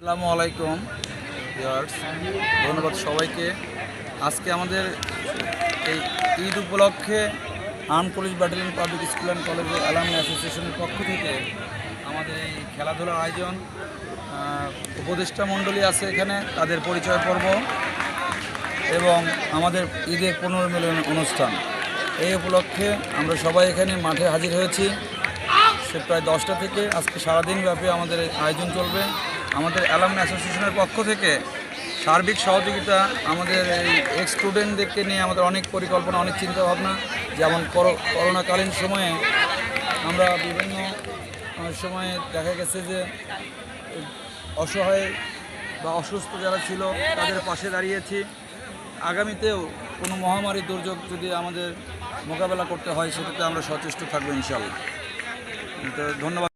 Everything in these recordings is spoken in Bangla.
আসসালামু আলাইকুম ধন্যবাদ সবাইকে। আজকে আমাদের এই ঈদ উপলক্ষে arm police battalion public school and কলেজের অ্যালামনি অ্যাসোসিয়েশনের পক্ষ থেকে আমাদের এই খেলাধুলার আয়োজন উপদেষ্টা মণ্ডলী আছে এখানে, তাদের পরিচয় পর্ব এবং আমাদের ঈদের পুনর্মিলন অনুষ্ঠান। এই উপলক্ষে আমরা সবাই এখানে মাঠে হাজির হয়েছি। সে প্রায় দশটা থেকে আজকে সারাদিন ব্যাপী আমাদের আয়োজন চলবে। আমাদের অ্যালামনি অ্যাসোসিয়েশনের পক্ষ থেকে সার্বিক সহযোগিতা, আমাদের এই স্টুডেন্টদেরকে নিয়ে আমাদের অনেক পরিকল্পনা, অনেক চিন্তাভাবনা, যেমন করো- করোনাকালীন সময়ে আমরা বিভিন্ন সময়ে দেখা গেছে যে অসহায় বা অসুস্থ যারা ছিল, তাদের পাশে দাঁড়িয়েছি। আগামীতেও কোনো মহামারী দুর্যোগ যদি আমাদের মোকাবেলা করতে হয়, সেটাতে আমরা সচেষ্ট থাকব ইনশাল্লাহ তো ধন্যবাদ।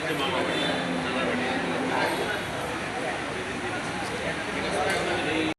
Yeah, come on.